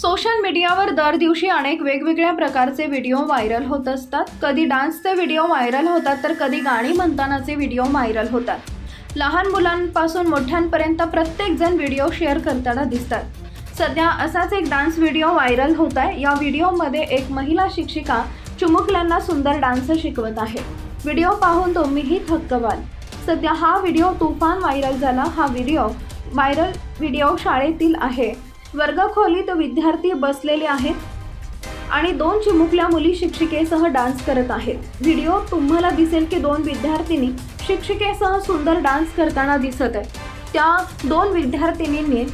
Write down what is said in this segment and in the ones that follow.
Social मीडियावर दर दिवशी अनेक वेगवेगळ्या प्रकारचे व्हिडिओ व्हायरल होत असतात. कधी डान्सचे व्हिडिओ व्हायरल होतात तर कधी गाणी म्हणतानाचे व्हिडिओ व्हायरल होतात. लहान मुलांपासून मोठ्यांपर्यंत प्रत्येकजण व्हिडिओ शेअर करताना दिसतात. सध्या असाच एक डान्स व्हिडिओ व्हायरल होत आहे. या व्हिडिओमध्ये एक महिला शिक्षिका चुमुकल्यांना सुंदर डान्स शिकवत आहे. व्हिडिओ पाहून तुम्हीही थक्क व्हाल सध्या हा व्हिडिओ तुफान व्हायरल झाला. हा व्हिडिओ व्हायरल व्हिडिओ शाळेतील आहे. वर्गखोलीत विद्यार्थी बसलेले आहेत आणि दोन चिमुकल्या मुली शिक्षिकेसह डान्स करत आहेत. व्हिडिओ तुम्हाला दिसेल की दोन विद्यार्थिनी शिक्षिकेसह सुंदर डान्स करताना दिसत आहे त्या दोन विद्यार्थिनींनी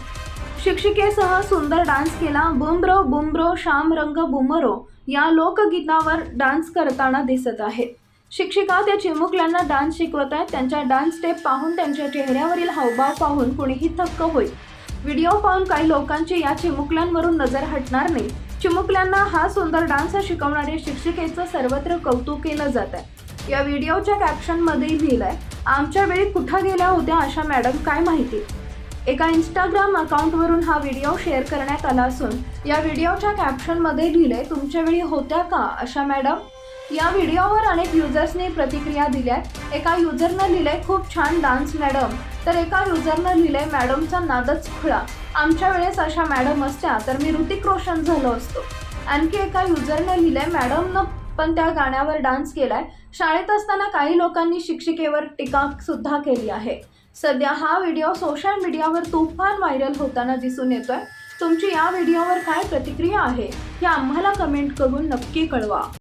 शिक्षिकेसह सुंदर डान्स केला. बुमरो बुमरो श्याम रंग बुमरो या लोकगीतावर डान्स करताना दिसत आहेत. शिक्षिका त्या चिमुकल्यांना डान्स शिकवत आहेत. त्यांच्या डान्स स्टेप पाहून त्यांच्या चेहऱ्यावरील हावभाव पाहून कुणीही थक्क होईल. व्हिडिओ पाहून काही लोकांची या चिमुकल्यांवरून नजर हटणार नाही. चिमुकल्यांना हा सुंदर डान्स शिकवणाऱ्या शिक्षिकेचं सर्वत्र कौतुक केलं जात आहे. या व्हिडिओच्या कॅप्शनमध्ये लिहिलंय आमच्या वेळी कुठं गेल्या होत्या अशा मॅडम काय माहिती? एका इंस्टाग्राम अकाउंटवरून हा व्हिडिओ शेअर करण्यात आला असून या व्हिडिओच्या कॅप्शनमध्ये लिहिलंय तुमच्या वेळी होत्या का अशा मॅडम? या व्हिडिओवर अनेक युजर्सनी प्रतिक्रिया दिल्यात. एका युजरनं लिहिलंय खूप छान डान्स मॅडम. तर एका युजरनं लिहिलंय मॅडमचा नादच खुळा. आमच्या वेळेस अशा मॅडम असत्या तर मी ऋतिक रोशन झालो असतो. आणखी एका युजरनं लिहिलंय मॅडमनं पण त्या गाण्यावर डान्स केलाय. शाळेत असताना काही लोकांनी शिक्षिकेवर टीका सुद्धा केली आहे. सध्या हा व्हिडिओ सोशल मीडियावर तुफान व्हायरल होताना दिसून येतोय. तुमची या व्हिडिओवर काय प्रतिक्रिया आहे हे आम्हाला कमेंट करून नक्की कळवा.